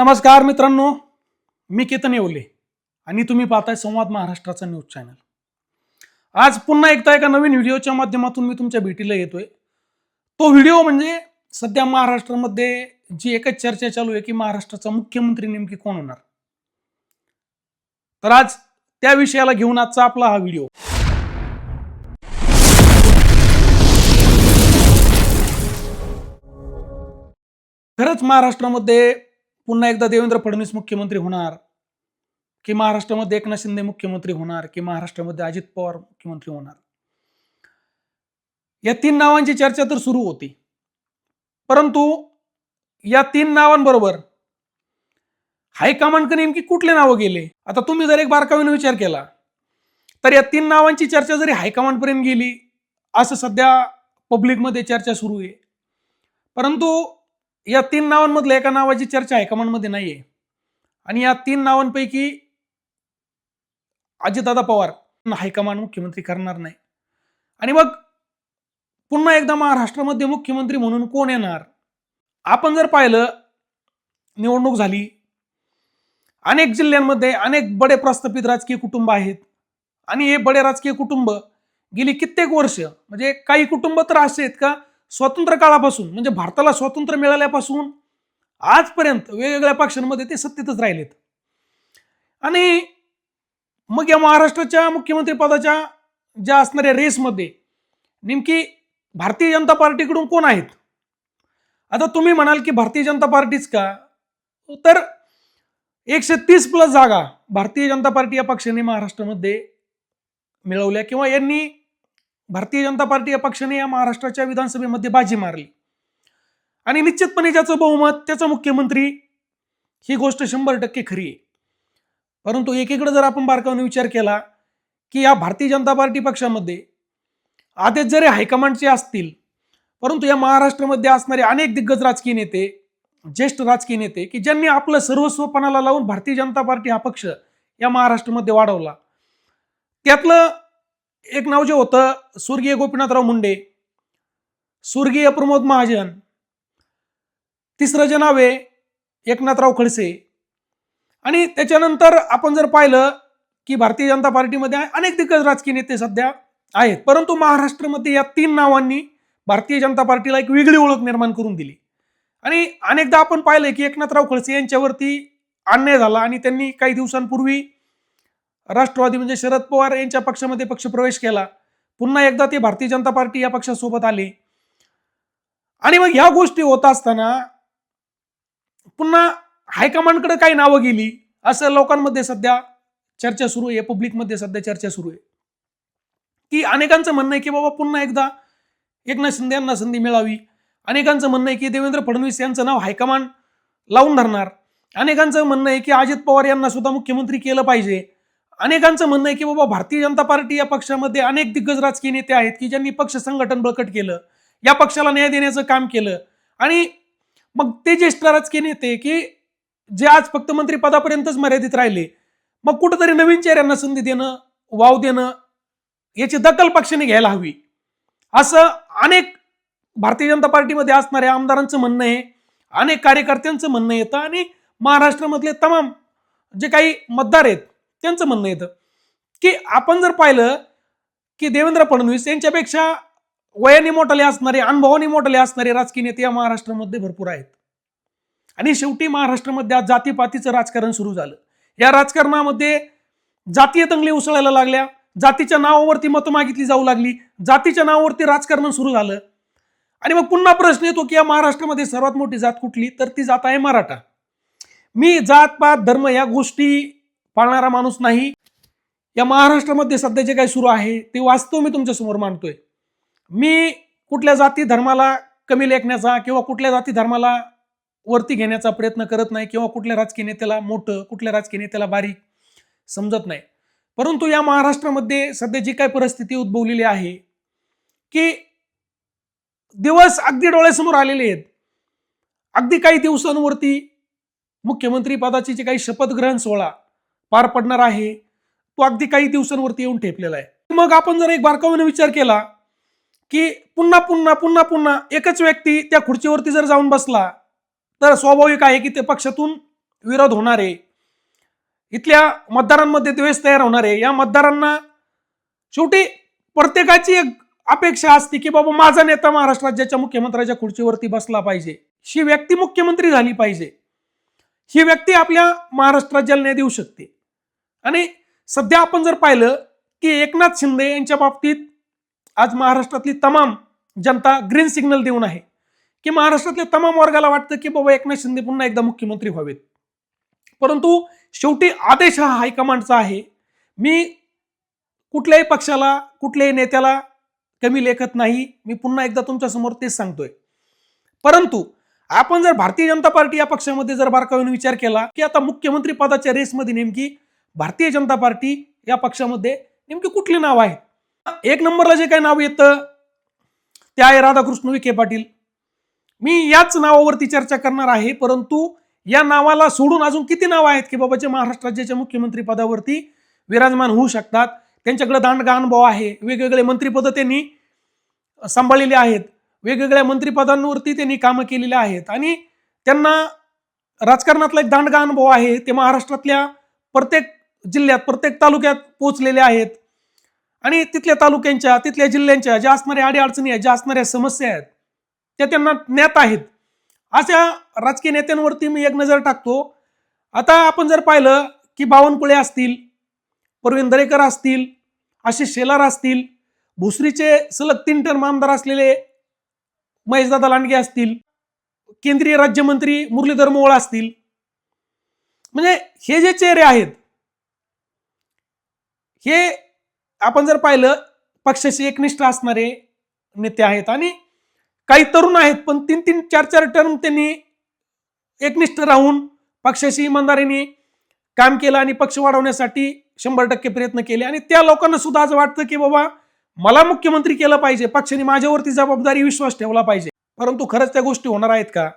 नमस्कार मित्रांनो मी केतन येवले आणि तुम्ही पाहताय संवाद महाराष्ट्राचा न्यूज चॅनल. आज पुन्हा एकदा एका नवीन व्हिडिओच्या माध्यमातून मी तुमच्या भेटीला येतोय. तो व्हिडिओ म्हणजे सध्या महाराष्ट्रामध्ये जी एकच चर्चा चालू आहे की महाराष्ट्राचा मुख्यमंत्री नेमकी कोण होणार? तर आज त्या विषयाला घेऊन आजचा आपला हा व्हिडिओ. खरंच महाराष्ट्रामध्ये पुन्हा एकदा देवेंद्र फडणवीस मुख्यमंत्री होणार की महाराष्ट्रामध्ये एकनाथ शिंदे मुख्यमंत्री होणार की महाराष्ट्रामध्ये अजित पवार मुख्यमंत्री होणार? या तीन नावांची चर्चा तर सुरू होती. परंतु या तीन नावांबरोबर हायकमांडकडे नेमकी कुठले नावं गेले? आता तुम्ही जर एक बारकावीने विचार केला तर या तीन नावांची चर्चा जरी हायकमांडपर्यंत गेली असं सध्या पब्लिकमध्ये चर्चा सुरू आहे. परंतु या तीन नावांमधल्या एका नावाची चर्चा हायकमांडमध्ये नाहीये. आणि या तीन नावांपैकी अजितदादा पवार हायकमांड मुख्यमंत्री करणार नाही. आणि मग पुन्हा एकदा महाराष्ट्रामध्ये मुख्यमंत्री म्हणून कोण येणार? आपण जर पाहिलं निवडणूक झाली. अनेक जिल्ह्यांमध्ये अनेक बडे प्रस्थापित राजकीय कुटुंब आहेत. आणि हे बडे राजकीय कुटुंब गेली कित्येक वर्ष म्हणजे काही कुटुंब तर असे आहेत का स्वातंत्र्य काळापासून म्हणजे भारताला स्वातंत्र्य मिळाल्यापासून आजपर्यंत वेगवेगळ्या पक्षांमध्ये ते सत्तेतच राहिलेत. आणि मग या महाराष्ट्राच्या मुख्यमंत्रीपदाच्या ज्या असणाऱ्या रेसमध्ये नेमकी भारतीय जनता पार्टीकडून कोण आहेत? आता तुम्ही म्हणाल की भारतीय जनता पार्टीच का? तर एकशे तीस प्लस जागा भारतीय जनता पार्टी या पक्षाने महाराष्ट्रामध्ये मिळवल्या किंवा यांनी भारतीय जनता पार्टी या पक्षाने या महाराष्ट्राच्या विधानसभेमध्ये बाजी मारली. आणि निश्चितपणे ज्याचं बहुमत त्याचा मुख्यमंत्री ही गोष्ट शंभर टक्के खरी आहे. परंतु एकीकडे जर आपण बारकावून विचार केला की या भारतीय जनता पार्टी पक्षामध्ये आदेश जरी हायकमांडचे असतील परंतु या महाराष्ट्रामध्ये असणारे अनेक दिग्गज राजकीय नेते ज्येष्ठ राजकीय नेते की ज्यांनी आपलं सर्वस्वपणाला लावून भारतीय जनता पार्टी हा पक्ष या महाराष्ट्रामध्ये वाढवला त्यातलं एक नाव जे होतं स्वर्गीय गोपीनाथराव मुंडे स्वर्गीय प्रमोद महाजन तिसरं जे नाव आहे एकनाथराव खडसे. आणि त्याच्यानंतर आपण जर पाहिलं की भारतीय जनता पार्टीमध्ये अनेक दिग्गज राजकीय नेते सध्या आहेत. परंतु महाराष्ट्रामध्ये या तीन नावांनी भारतीय जनता पार्टीला एक वेगळी ओळख निर्माण करून दिली. आणि अनेकदा आपण पाहिलंय की एकनाथराव खडसे यांच्यावरती अन्याय झाला आणि त्यांनी काही दिवसांपूर्वी राष्ट्रवादी म्हणजे शरद पवार यांच्या पक्षामध्ये पक्षप्रवेश केला. पुन्हा एकदा ते भारतीय जनता पार्टी या पक्षासोबत आले. आणि मग ह्या गोष्टी होत असताना पुन्हा हायकमांडकडे काही नावं गेली. असं लोकांमध्ये सध्या चर्चा सुरू आहे पब्लिकमध्ये सध्या चर्चा सुरू आहे. की अनेकांचं म्हणणं आहे की बाबा पुन्हा एकदा एकनाथ शिंदे यांना संधी मिळावी. अनेकांचं म्हणणं आहे की देवेंद्र फडणवीस यांचं नाव हायकमांड लावून धरणार. अनेकांचं म्हणणं आहे की अजित पवार यांना सुद्धा मुख्यमंत्री केलं पाहिजे. अनेकांचं म्हणणं आहे की बाबा भारतीय जनता पार्टी या पक्षामध्ये अनेक दिग्गज राजकीय नेते आहेत की ज्यांनी पक्ष संघटन बळकट केलं या पक्षाला न्याय देण्याचं काम केलं. आणि मग ते ज्येष्ठ राजकीय नेते की जे आज फक्त मंत्री पदापर्यंतच मर्यादित राहिले मग कुठंतरी नवीन चेहऱ्यांना संधी देणं वाव देणं याची दखल पक्षाने घ्यायला हवी. असं अनेक भारतीय जनता पार्टीमध्ये असणाऱ्या आमदारांचं म्हणणं आहे अनेक कार्यकर्त्यांचं म्हणणं येतं आणि महाराष्ट्रामधले तमाम जे काही मतदार आहेत त्यांचं म्हणणं येतं. की आपण जर पाहिलं की देवेंद्र फडणवीस यांच्यापेक्षा वयाने मोठाले असणारे अनुभवाने मोठाले असणारे राजकीय नेते या महाराष्ट्रामध्ये भरपूर आहेत. आणि शेवटी महाराष्ट्रामध्ये आज जातीपातीचं राजकारण सुरू झालं. या राजकारणामध्ये जातीय दंगली उसळायला लागल्या. जातीच्या नावावरती मतं मागितली जाऊ लागली. जातीच्या नावावरती राजकारण सुरू झालं. आणि मग पुन्हा प्रश्न येतो की या महाराष्ट्रामध्ये सर्वात मोठी जात कुठली? तर ती जात आहे मराठा. मी जात पात धर्म या गोष्टी पाळणारा माणूस नाही. या महाराष्ट्रामध्ये सध्या जे काही सुरू आहे ते वास्तव मी तुमच्यासमोर मांडतोय. मी कुठल्या जाती धर्माला कमी लेखण्याचा किंवा कुठल्या जाती धर्माला वरती घेण्याचा प्रयत्न करत नाही किंवा कुठल्या राजकीय नेत्याला मोठं कुठल्या राजकीय नेत्याला बारीक समजत नाही. परंतु या महाराष्ट्रामध्ये सध्या जी काय परिस्थिती उद्भवलेली आहे की दिवस अगदी डोळ्यासमोर आलेले आहेत. अगदी काही दिवसांवरती मुख्यमंत्री पदाची जे काही शपथग्रहण सोहळा पार पडणार आहे. तो अगदी काही दिवसांवरती येऊन ठेपलेला आहे. मग आपण जर एक बारकावीने विचार केला की पुन्हा पुन्हा पुन्हा पुन्हा एकच व्यक्ती त्या खुर्चीवरती जर जाऊन बसला तर स्वाभाविक आहे की ते पक्षातून विरोध होणार आहे. इथल्या मतदारांमध्ये द्वेष तयार होणार आहे. या मतदारांना शेवटी प्रत्येकाची एक अपेक्षा असते की बाबा माझा नेता महाराष्ट्र राज्याच्या मुख्यमंत्र्याच्या खुर्चीवरती बसला पाहिजे. ही व्यक्ती मुख्यमंत्री झाली पाहिजे. ही व्यक्ती आपल्या महाराष्ट्र राज्याला न्याय देऊ शकते. आणि सध्या आपण जर पाहिलं की एकनाथ शिंदे यांच्या बाबतीत आज महाराष्ट्रातली तमाम जनता ग्रीन सिग्नल देऊन आहे. की महाराष्ट्रातल्या तमाम वर्गाला वाटतं की बाबा एकनाथ शिंदे पुन्हा एकदा मुख्यमंत्री व्हावेत. परंतु शेवटी आदेश हा हायकमांडचा आहे. मी कुठल्याही पक्षाला कुठल्याही नेत्याला कमी लेखत नाही. मी पुन्हा एकदा तुमच्यासमोर तेच सांगतोय. परंतु आपण जर भारतीय जनता पार्टी या पक्षामध्ये जर बारकाईने विचार केला की आता मुख्यमंत्री पदाच्या रेसमध्ये नेमकी भारतीय जनता पार्टी या पक्षामध्ये नेमकी कुठली नाव आहे? एक नंबरला जे काही नाव येतं ते आहे राधाकृष्ण विखे पाटील. मी याच नावावरती चर्चा करणार आहे परंतु या नावाला सोडून अजून किती नाव आहेत की बाबा जे महाराष्ट्र राज्याच्या मुख्यमंत्री पदावरती विराजमान होऊ शकतात? त्यांच्याकडे दांडगा अनुभव आहे. वेगवेगळे मंत्रिपद त्यांनी सांभाळलेली आहेत. वेगवेगळ्या मंत्रिपदांवरती त्यांनी कामं केलेली आहेत. आणि त्यांना राजकारणातला एक दांडगा अनुभव आहे. ते महाराष्ट्रातल्या प्रत्येक जिल्ह्यात प्रत्येक तालुक्यात पोहोचलेले आहेत. आणि तिथल्या तालुक्यांच्या तिथल्या जिल्ह्यांच्या ज्या असणाऱ्या अडीअडचणी आहेत ज्या असणाऱ्या समस्या आहेत त्या त्यांना ज्ञात आहेत. अशा राजकीय नेत्यांवरती मी एक नजर टाकतो. आता आपण जर पाहिलं की बावनकुळे असतील प्रवीण दरेकर असतील आशिष शेलार असतील भुसरीचे सलग तीन टर्म आमदार असलेले महेशदादा लांडगे असतील केंद्रीय राज्यमंत्री मुरलीधर मोहोळ असतील. म्हणजे हे जे चेहरे आहेत हे आपण जर पाहिलं पक्षाशी एकनिष्ठ असणारे नेते आहेत आणि काही तरुण आहेत पण तीन तीन चार चार टर्म त्यांनी एकनिष्ठ राहून पक्षाशी इमानदारीने काम केलं आणि पक्ष वाढवण्यासाठी शंभर टक्के प्रयत्न केले. आणि त्या लोकांना सुद्धा आज वाटतं की बाबा मला मुख्यमंत्री केलं पाहिजे पक्षाने माझ्यावरती जबाबदारी विश्वास ठेवला पाहिजे. परंतु खरंच त्या गोष्टी होणार आहेत का?